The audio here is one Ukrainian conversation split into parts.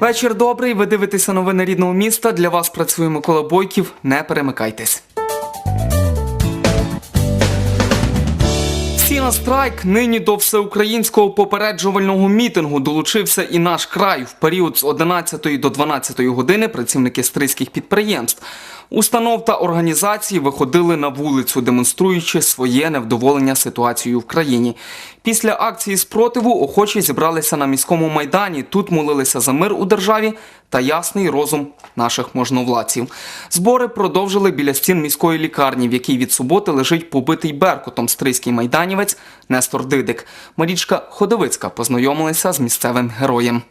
Вечір добрий. Ви дивитеся новини рідного міста. Для вас працює Микола Бойків. Не перемикайтесь. Всі на страйк нині до всеукраїнського попереджувального мітингу долучився і наш край. В період з 11 до 12 години працівники стрийських підприємств, установ та організацій виходили на вулицю, демонструючи своє невдоволення ситуацією в країні. Після акції спротиву охочі зібралися на міському майдані. Тут молилися за мир у державі та ясний розум наших можновладців. Збори продовжили біля стін міської лікарні, в якій від суботи лежить побитий беркутом стрийський майданівець Нестор Дидик. Марічка Ходовицька познайомилася з місцевим героєм.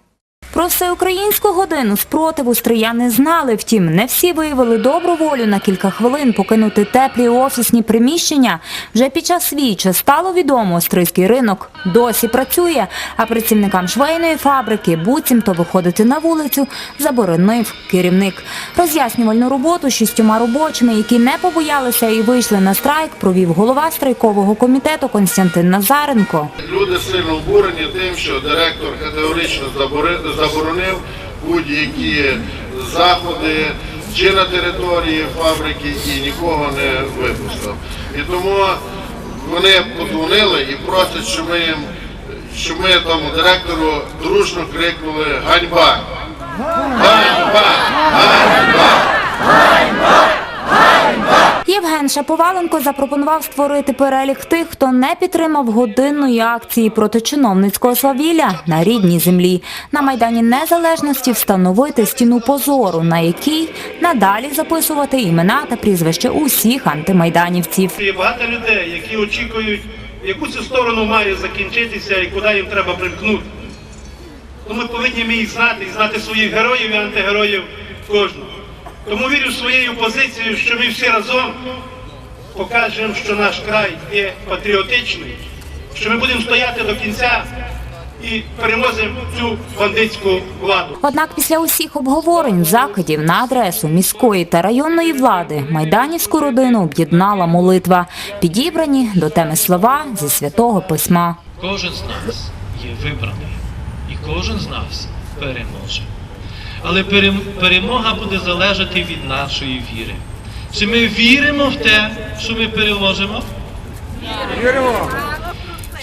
Про всеукраїнську годину спротиву стрияни знали, втім, не всі виявили добру волю на кілька хвилин покинути теплі офісні приміщення. Вже під час свіча стало відомо, стрийський ринок досі працює, а працівникам швейної фабрики буцімто виходити на вулицю заборонив керівник. Роз'яснювальну роботу шістьома робочими, які не побоялися і вийшли на страйк, провів голова страйкового комітету Константин Назаренко. Люди сильно обурені тим, що директор категорично забори- заборонив будь-які заходи чи на території фабрики і нікого не випустив. І тому вони подзвонили і просять, щоб ми їм, щоб ми тому директору дружно крикнули Ганьба! Ганьба! ганьба. Ганьба! Ганьба! Євген Шаповаленко запропонував створити перелік тих, хто не підтримав годинної акції проти чиновницького свавілля на рідній землі. На Майдані Незалежності встановити стіну позору, на якій надалі записувати імена та прізвища усіх антимайданівців. Є багато людей, які очікують, яку цю сторону має закінчитися і куди їм треба примкнути. Ну, ми повинні їх знати, і знати своїх героїв і антигероїв кожного. Тому вірю своєю позицією, що ми всі разом покажемо, що наш край є патріотичний, що ми будемо стояти до кінця і переможемо цю бандитську владу. Однак після усіх обговорень, закидів на адресу міської та районної влади майданівську родину об'єднала молитва, підібрані до теми слова зі святого письма. Кожен з нас є вибраний, і кожен з нас переможе. Але перемога буде залежати від нашої віри. Чи ми віримо в те, що ми переможемо? Віримо.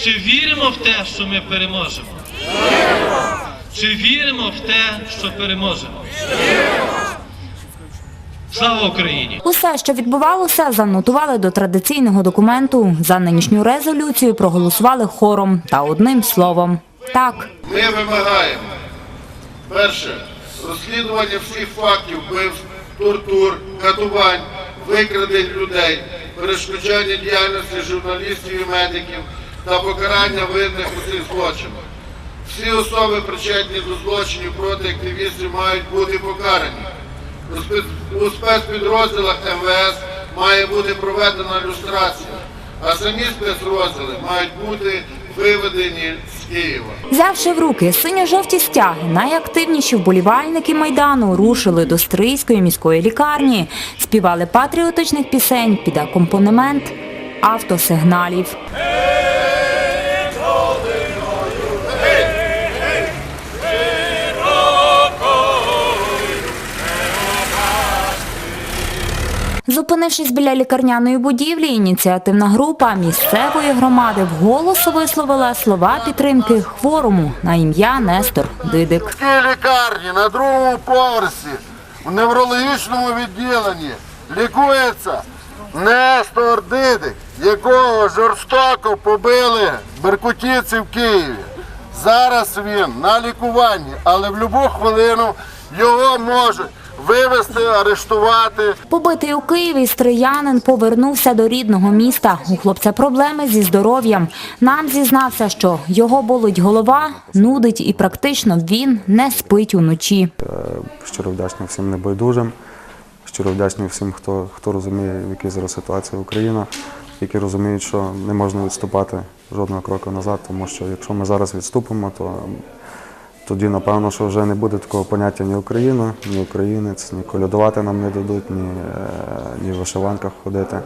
Чи віримо в те, що ми переможемо? Віримо. Чи віримо в те, що переможемо? Слава Україні! Усе, що відбувалося, занотували до традиційного документу. За нинішню резолюцію проголосували хором та одним словом. Так. Ми вимагаємо перше розслідування всіх фактів вбивств, тортур, катувань, викрадень людей, перешкоджання діяльності журналістів і медиків та покарання винних у цих злочинах. Всі особи, причетні до злочинів проти активістів, мають бути покарані. У спецпідрозділах МВС має бути проведена люстрація, а самі спецрозділи мають бути виведені з Києва. Взявши в руки синьо-жовті стяги, найактивніші вболівальники Майдану рушили до Стрийської міської лікарні, співали патріотичних пісень під акомпанемент автосигналів. Зупинившись біля лікарняної будівлі, ініціативна група місцевої громади вголос висловила слова підтримки хворому на ім'я Нестор Дидик. В лікарні на другому поверсі в неврологічному відділенні лікується Нестор Дидик, якого жорстоко побили беркутівці в Києві. Зараз він на лікуванні, але в будь-яку хвилину його можуть вивезти, арештувати. Побитий у Києві стриянин повернувся до рідного міста. У хлопця проблеми зі здоров'ям. Нам зізнався, що його болить голова, нудить і практично він не спить уночі. Щиро вдячний всім небайдужим, щиро вдячний всім, хто, хто розуміє, в якій зараз ситуація Україна, які розуміють, що не можна відступати жодного кроку назад, тому що якщо ми зараз відступимо, то тоді, напевно, що вже не буде такого поняття ні Україна, ні українець, ні колядувати нам не дадуть, ні, е, ні в вишиванках ходити.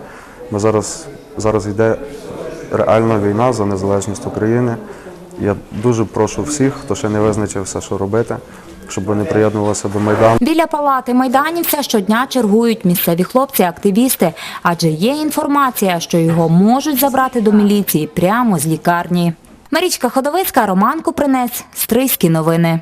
Ми зараз, зараз йде реальна війна за незалежність України. Я дуже прошу всіх, хто ще не визначився, що робити, щоб вони приєднувалися до Майдану. Біля палати майданівця щодня чергують місцеві хлопці-активісти, адже є інформація, що його можуть забрати до міліції прямо з лікарні. Марічка Ходовицька, Роман Купринець, Стрийські новини.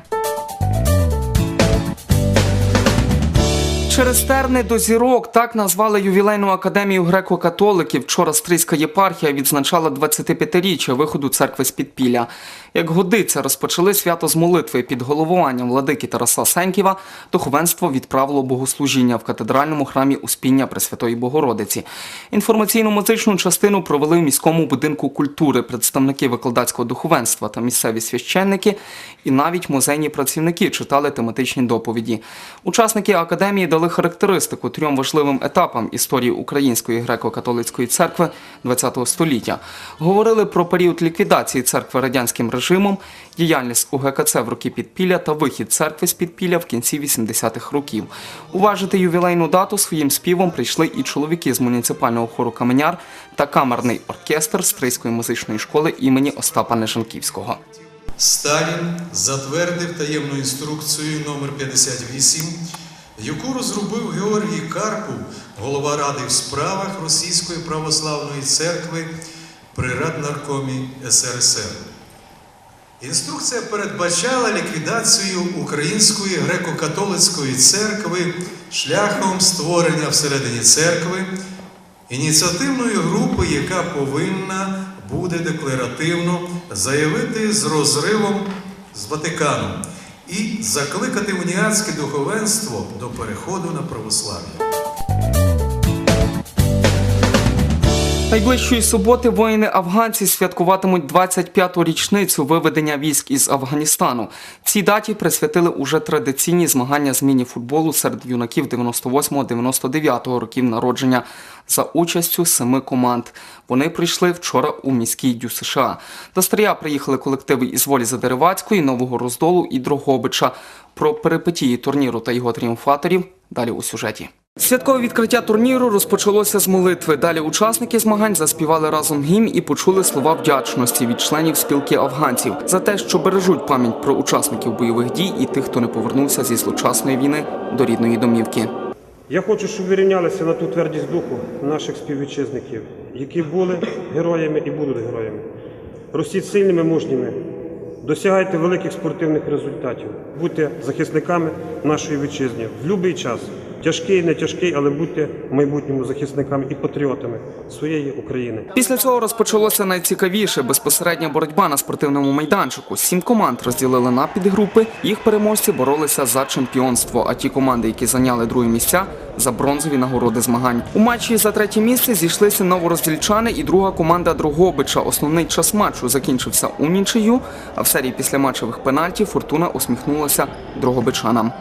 Через терни до зірок так назвали ювілейну академію греко-католиків. Вчора Стрийська єпархія відзначала 25-річчя виходу церкви з підпілля. Як годиться, розпочали свято з молитви під головуванням владики Тараса Сеньківа. Духовенство відправило богослужіння в катедральному храмі Успіння Пресвятої Богородиці. Інформаційно-музичну частину провели в міському будинку культури представники викладацького духовенства та місцеві священники, і навіть музейні працівники читали тематичні доповіді. Учасники академії дали характеристику трьом важливим етапам історії Української греко-католицької церкви ХХ століття. Говорили про період ліквідації церкви радянським режимом, діяльність УГКЦ в роки підпілля та вихід церкви з підпілля в кінці 80-х років. Уважити ювілейну дату своїм співом прийшли і чоловіки з муніципального хору Каменяр та камерний оркестр Стрийської музичної школи імені Остапа Нежанківського. Сталін затвердив таємну інструкцію номер 58, яку розробив Георгій Карпов, голова Ради в справах Російської православної церкви при Раднаркомі СРСР. Інструкція передбачала ліквідацію Української греко-католицької церкви шляхом створення всередині церкви ініціативної групи, яка повинна буде декларативно заявити з розривом з Ватиканом і закликати уніатське духовенство до переходу на православ'я. Найближчої суботи воїни-афганці святкуватимуть 25-ту річницю виведення військ із Афганістану. Цій даті присвятили уже традиційні змагання з міні-футболу серед юнаків 98-99 років народження за участю семи команд. Вони прийшли вчора у міський дю США. До Стрия приїхали колективи із волі Задеревацької, Нового Роздолу і Дрогобича. Про перипетії турніру та його тріумфаторів далі у сюжеті. Святкове відкриття турніру розпочалося з молитви. Далі учасники змагань заспівали разом гімн і почули слова вдячності від членів спілки афганців за те, що бережуть пам'ять про учасників бойових дій і тих, хто не повернувся зі злочасної війни до рідної домівки. Я хочу, щоб ви рівнялися на ту твердість духу наших співвітчизників, які були героями і будуть героями. Ростіть сильними, мужніми, досягайте великих спортивних результатів, будьте захисниками нашої вітчизни в будь-який час. Тяжкий, не тяжкий, але будьте в майбутньому захисниками і патріотами своєї України. Після цього розпочалося найцікавіше безпосередня боротьба на спортивному майданчику. Сім команд розділили на підгрупи. Їх переможці боролися за чемпіонство. А ті команди, які зайняли другі місця, за бронзові нагороди змагань. У матчі за третє місце зійшлися новороздільчани і друга команда Другобича. Основний час матчу закінчився у нічию. А в серії післяматчевих пенальтів Фортуна усміхнулася Другобичанам.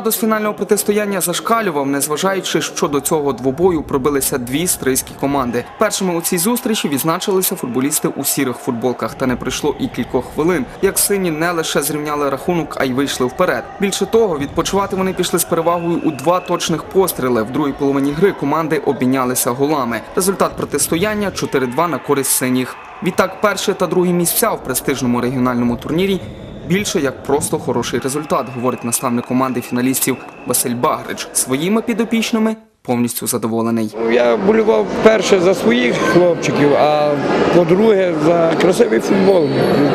Градус фінального протистояння зашкалював, незважаючи, що до цього двобою пробилися дві стрийські команди. Першими у цій зустрічі відзначилися футболісти у сірих футболках, та не пройшло і кількох хвилин. Як сині не лише зрівняли рахунок, а й вийшли вперед. Більше того, відпочивати вони пішли з перевагою у два точних постріли. В другій половині гри команди обмінялися голами. Результат протистояння 4-2 на користь синіх. Відтак, перше та друге місця в престижному регіональному турнірі більше як просто хороший результат, говорить наставник команди фіналістів Василь Багрич. Своїми підопічними повністю задоволений. Я болював перше за своїх хлопчиків, а по-друге за красивий футбол.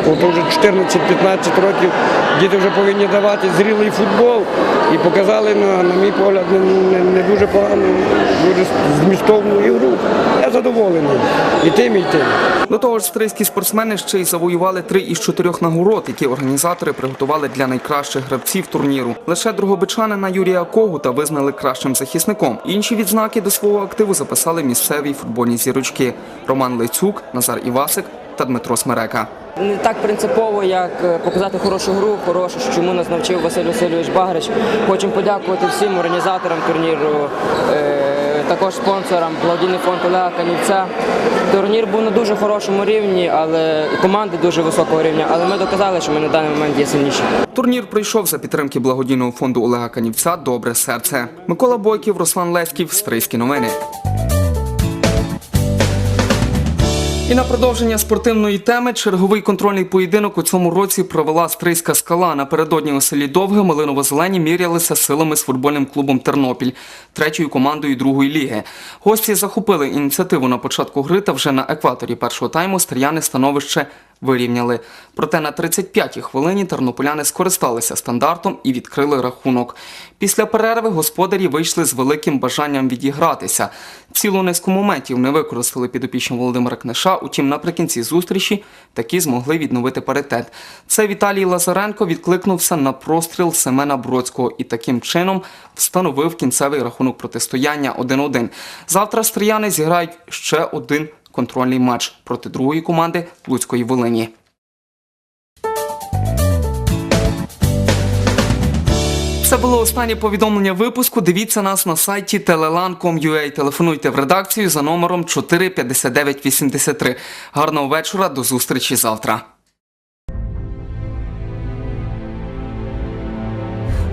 Бо вже 14-15 років діти вже повинні давати зрілий футбол і показали, на, на мій погляд, не, не, не дуже погану, дуже змістовну ігру. Я задоволений і тим, і тим. До того ж, стрийські спортсмени ще й завоювали три із чотирьох нагород, які організатори приготували для найкращих гравців турніру. Лише другобичанина Юрія Когута визнали кращим захисником. Інші відзнаки до свого активу записали місцеві футбольні зірочки Роман Лицюк, Назар Івасик та Дмитро Смерека. Не так принципово, як е, показати хорошу гру, хорошу, чому нас навчив Василь Васильович Багрич. Хочемо подякувати всім організаторам турніру, е, також спонсорам благодійний фонд Олега Канівця. Турнір був на дуже хорошому рівні, але команди дуже високого рівня, але ми доказали, що ми на даний момент є сильніші. Турнір пройшов за підтримки благодійного фонду Олега Канівця Добре серце. Микола Бойків, Руслан Леськів, Стрийські новини. І на продовження спортивної теми черговий контрольний поєдинок у цьому році провела Стрийська скала. Напередодні у селі Довге Малиново-Зелені мірялися силами з футбольним клубом Тернопіль, третьою командою другої ліги. Гості захопили ініціативу на початку гри та вже на екваторі першого тайму стріяни становище вирівняли. Проте на 35-й хвилині тернополяни скористалися стандартом і відкрили рахунок. Після перерви господарі вийшли з великим бажанням відігратися. Цілу низку моментів не використали підопічні Володимира Книша, утім наприкінці зустрічі таки змогли відновити паритет. Це Віталій Лазаренко відкликнувся на простріл Семена Бродського і таким чином встановив кінцевий рахунок протистояння 1-1. Завтра стріяни зіграють ще один контрольний матч проти другої команди Луцької Волині. Це було останнє повідомлення випуску. Дивіться нас на сайті telelan.com.ua. Телефонуйте в редакцію за номером 45983. Гарного вечора, до зустрічі завтра.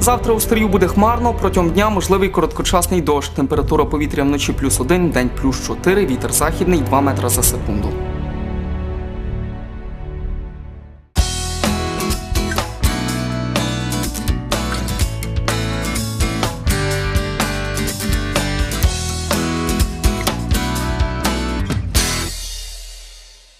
Завтра у Стрію буде хмарно, протягом дня можливий короткочасний дощ. Температура повітря вночі плюс 1, день плюс 4, вітер західний 2 метра за секунду.